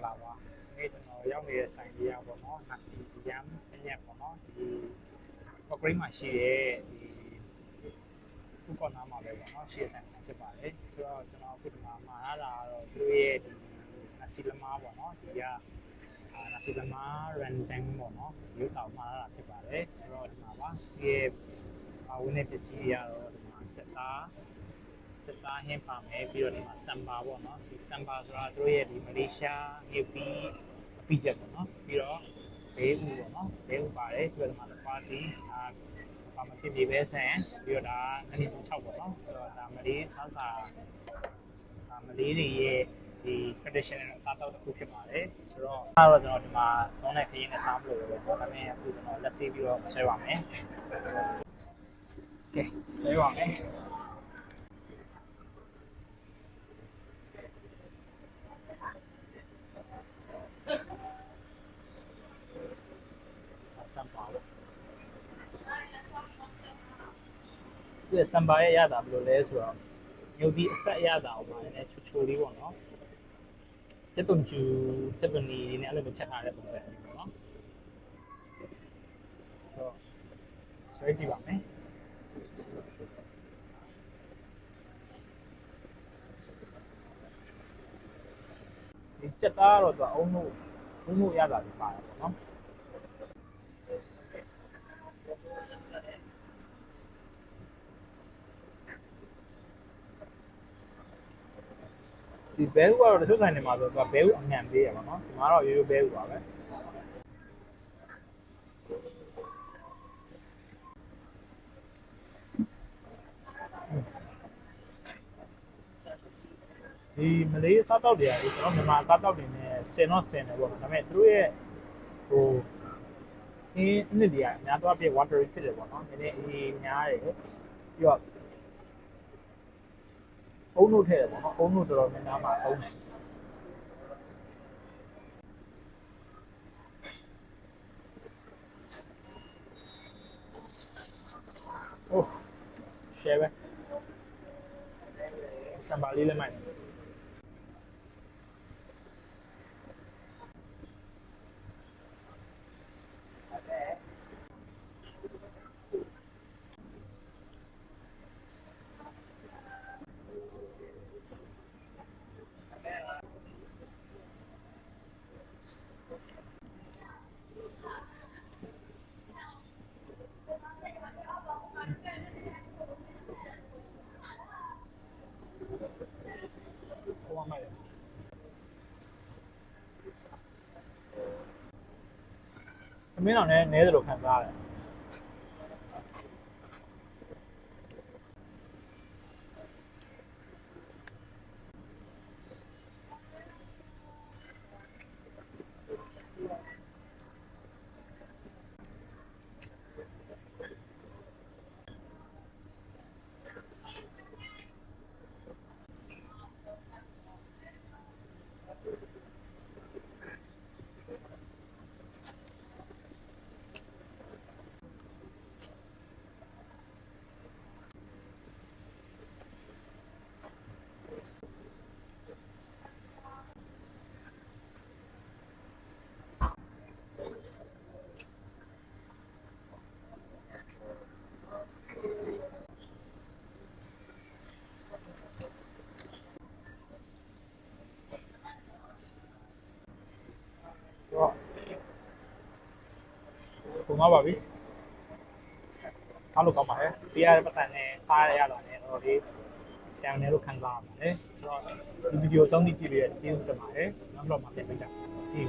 င်္ဂလာပါ။နေ့ကျွန်တော်ရောက်နေတဲ့ဆိုင်ကြီးရပေါ့နော်။ Nasi Yam အညက်ပေါ့နော်။ဒီပကရိမှာရှိတဲ့ဒီဖူကောနာမှာပဲပေါ့နော်။ရှိတဲ့ဆိုင်ဆိုင်ဖြစ်ပါတယ်။ဆိုတော့ကျွန်တော်အခုဒီမှာမှာလာတာတော့သူ့ရဲ့ဒီ Nasi Lemak ပေါ့နော်။ဒီက Nasi Lemak Rendang ပေါ့နော်။ရုပ်ဆောင်မှာလာတာဖြစ်ပါတယ်။ဆိုတော့ဒီမှာပါ။ဒီရဲ့အဝင်တဲ့ပစ္စည်းတွေကတော့ဒီမှာစက်သား စက်သားဟင်းပါမယ်ပြီးတော့ဒီမှာစမ်ဘာပေါ့နော်ဒီစမ်ဘာဆိုတာသူတို့ရဲ့ဒီမလေးရှားနေပြီးအပိချက်ပေါ့နော်ပြီးတော့ဘေးဥပေါ့နော်ဘေးဥပါတယ်ပြီးတော့ဒီမှာပါတီအာပါမဖြစ်ပြီပဲဆန်ပြီးတော့ဒါငနစ်6ပေါ့နော်ဆိုတော့ဒါမလေးဆန်းစာဒါမလေးတွေရဲ့ဒီ traditional အစားအသောက်တစ်ခုဖြစ်ပါတယ်ဆိုတော့အဲ့တော့ကျွန်တော်ဒီမှာဇွန်နဲ့ခရင်နဲ့စားမလို့ပဲပေါ့ဒါပေမဲ့အခုကျွန်တော်လက်ဆေးပြီးတော့ဆွဲပါမယ်ကဲဆွဲပါမယ်ဆမ်ပါလို့ ဒီဆမ်ပါရဲ့ရတာဘယ်လိုလဲဆိုတော့မြုပ်ပြီးအဆက်ရတာဟိုမှာလည်းချူချူလေးပေါ့နော်စက်တုံကျူစက်တုံနီလေးနဲ့အဲ့လိုပဲချက်ထားတဲ့ပုံစံမျိုးပေါ့နော်ဆိုတော့ဆွဲကြည့်ပါမယ်ဒီစက်သားကတော့သူအုံးလို့အုံးလို့ရတာဒီပါတယ်ပေါ့နော် ဒီဘဲဥကတော့တချို့ဆိုင်တွေမှာဆိုတော့ဘဲဥအငံပေးရပါတော့ဒီမှာတော့ရိုးရိုးဘဲဥပါပဲဒီမလေးစားတောက်တွေကကျွန်တော်မြန်မာစားတောက်တွေနဲ့ဆင်တော့ဆင်တယ်ပေါ့နော်ဒါပေမဲ့သူတို့ရဲ့ဟိုအင်းအနစ်တွေကအများတော့ပြ watery ဖြစ်တယ်ပေါ့နော်နည်းနည်းအေးများတယ်ပြီးတော့ အုံတို့ထည့်တယ်ပေါ့နော်အုံတို့တော်တော်များများမှာအုံတယ်โอ้ရှယ်ပဲစံပါလေးလည်းမိုက် အမင်းတော့လည်းနဲတယ်လို့ ပုံမှာပါပြီအားလို့ကောင်းပါရဲ့ပြရတဲ့ပတ်စံနဲ့စားရရတာနဲ့တော့ဒီတန်တယ်လို့ခံစားရပါတယ်ဆိုတော့ဒီဗီဒီယိုအဆုံးထိကြည့်ပြီးရတဲ့ကျေးဇူးတင်ပါတယ်နောက်တော့မှပြန်ပြန်ကြည့်